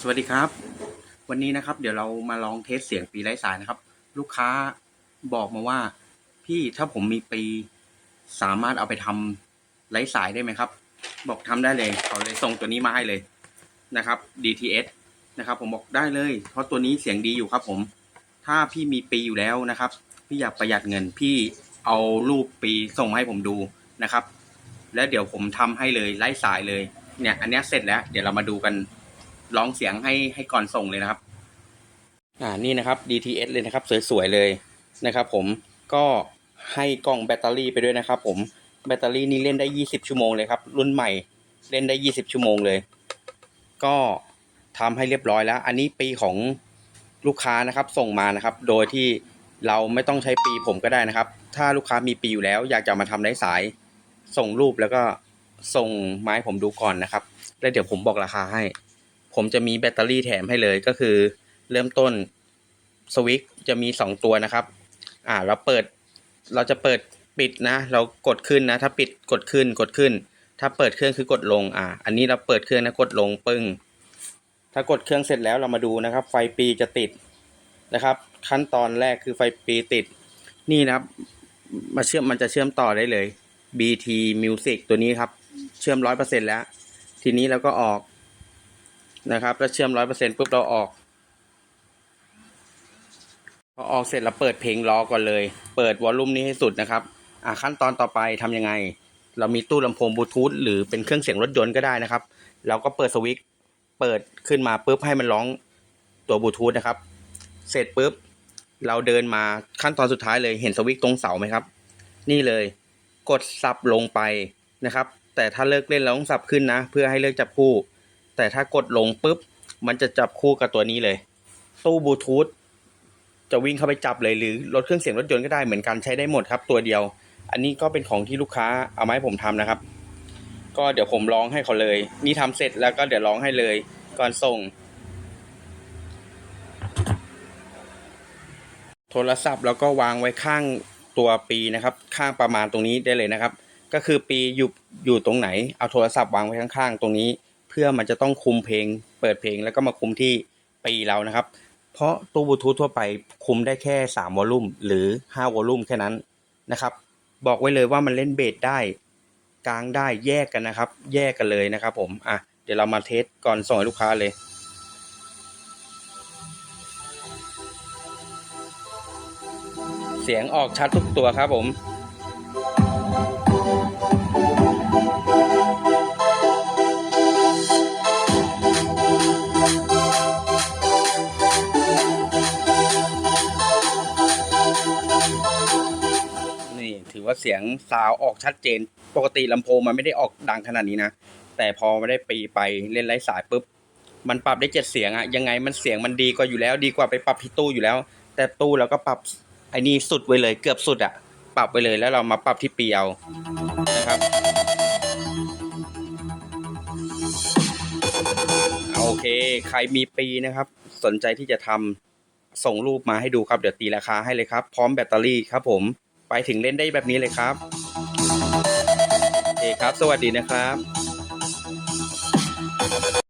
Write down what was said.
สวัสดีครับ วันนี้นะครับ เดี๋ยวเรามาลองเทสเสียงปีไร้สายนะครับ ลูกค้าบอกมาว่า พี่ถ้าผมมีปีสามารถเอาไปทำไร้สายได้ไหมครับ บอกทำได้เลยเขาเลยส่งตัวนี้มาให้เลยนะครับ DTS นะครับ ผมบอกได้เลย เพราะตัวนี้เสียงดีอยู่ครับ ผม ถ้าพี่มีปีอยู่แล้วนะครับ พี่อยากประหยัดเงิน พี่เอารูปปีส่งมาให้ผมดูนะครับ แล้วเดี๋ยวผมทำให้เลยไร้สายเลย เนี่ย อันนี้เสร็จแล้ว เดี๋ยวเรามาดูกัน ลองเสียงให้ให้ก่อนส่งเลยนะครับ อ่านี่นะครับ DTS เลยนะครับ สวยๆเลยนะครับ ผมก็ให้กล่องแบตเตอรี่ไปด้วยนะครับ ผมแบตเตอรี่นี่เล่นได้ 20 ชั่วโมงเลยครับ รุ่นใหม่เล่นได้ 20 ชั่วโมงเลย ก็ทำให้เรียบร้อยแล้ว อันนี้ปีของลูกค้านะครับ ส่งมานะครับ โดยที่เราไม่ต้องใช้ปีผมก็ได้นะครับ ถ้าลูกค้ามีปีอยู่แล้ว อยากจะมาทำไร้สาย ส่งรูปแล้วก็ส่งไม้ผมดูก่อนนะครับ แล้วเดี๋ยวผมบอกราคาให้ ผมจะมีแบตเตอรี่แถมให้เลยก็คือ เริ่มต้นสวิตจะมีสองตัวนะครับ อ่าเราเปิดเราจะเปิดปิดนะ เรากดขึ้นนะ ถ้าปิดกดขึ้นกดขึ้น ถ้าเปิดเครื่องคือกดลง อ่า อันนี้เราเปิดเครื่องนะกดลงปึ้ง ถ้ากดเครื่องเสร็จแล้วเรามาดูนะครับ ไฟปีจะติดนะครับ ขั้นตอนแรกคือไฟปีติด นี่นะครับ มาเชื่อมมันจะเชื่อมต่อได้เลย BT Music ตัวนี้ครับ เชื่อมร้อยเปอร์เซ็นแล้ว ทีนี้เราก็ออก นะครับแล้วเชื่อมร้อยเปอร์เซ็นต์ปุ๊บเราออก พอออกเสร็จเราเปิดเพลงรอก่อนเลย เปิดวอลลุ่มนี้ให้สุดนะครับ อ่าขั้นตอนต่อไปทำยังไง เรามีตู้ลำโพงบลูทูธหรือเป็นเครื่องเสียงรถยนต์ก็ได้นะครับ เราก็เปิดสวิตช์เปิดขึ้นมาปุ๊บให้มันร้องตัวบลูทูธนะครับ เสร็จปุ๊บเราเดินมาขั้นตอนสุดท้ายเลยเห็นสวิตช์ตรงเสาไหมครับ นี่เลยกดสับลงไปนะครับ แต่ถ้าเลิกเล่นเราต้องสับขึ้นนะ เพื่อให้เลิกจับคู่ แต่ถ้ากดลงปุ๊บ มันจะจับคู่กับตัวนี้เลย ตู้บลูทูธจะวิ่งเข้าไปจับเลยหรือรถเครื่องเสียงรถยนต์ก็ได้เหมือนกันใช้ได้หมดครับตัวเดียว อันนี้ก็เป็นของที่ลูกค้าเอามาให้ผมทำนะครับ ก็เดี๋ยวผมร้องให้เขาเลย นี่ทำเสร็จแล้วก็เดี๋ยวร้องให้เลย ก่อนส่ง โทรศัพท์แล้วก็วางไว้ข้างตัวปีนะครับ ข้างประมาณตรงนี้ได้เลยนะครับ ก็คือปีอยู่อยู่ตรงไหน เอาโทรศัพท์วางไว้ข้างๆ ตรงนี้ เพื่อมันจะต้องคุมเพลง เปิดเพลงแล้วก็มาคุมที่ปีเรานะครับ เพราะตู้บลูทูธทั่วไปคุมได้แค่ 3 วอลลุ่มหรือ 5 วอลลุ่มแค่นั้นนะครับ บอกไว้เลยว่ามันเล่นเบสได้กลางได้แยกกันนะครับ แยกกันเลยนะครับ ผมอะเดี๋ยวเรามาเทสก่อนส่งให้ลูกค้าเลยเสียงออกชัดทุกตัวครับผม ว่าเสียงซาวออกชัดเจน ปกติลำโพงมันไม่ได้ออกดังขนาดนี้นะ แต่พอไม่ได้ปีไปเล่นไร้สายปุ๊บ มันปรับได้เจ็ดเสียงอะยังไงมันเสียงมันดีกว่าอยู่แล้ว ดีกว่าไปปรับที่ตู้อยู่แล้ว แต่ตู้เราก็ปรับไอ้นี่สุดไว้เลย เกือบสุดอะปรับไปเลยแล้วเรามาปรับที่ปีเอานะครับโอเค ใครมีปีนะครับ สนใจที่จะทำส่งรูปมาให้ดูครับ เดี๋ยวตีราคาให้เลยครับ พร้อมแบตเตอรี่ครับผม ไปถึงเล่นได้แบบนี้เลยครับโอเคครับ สวัสดีนะครับ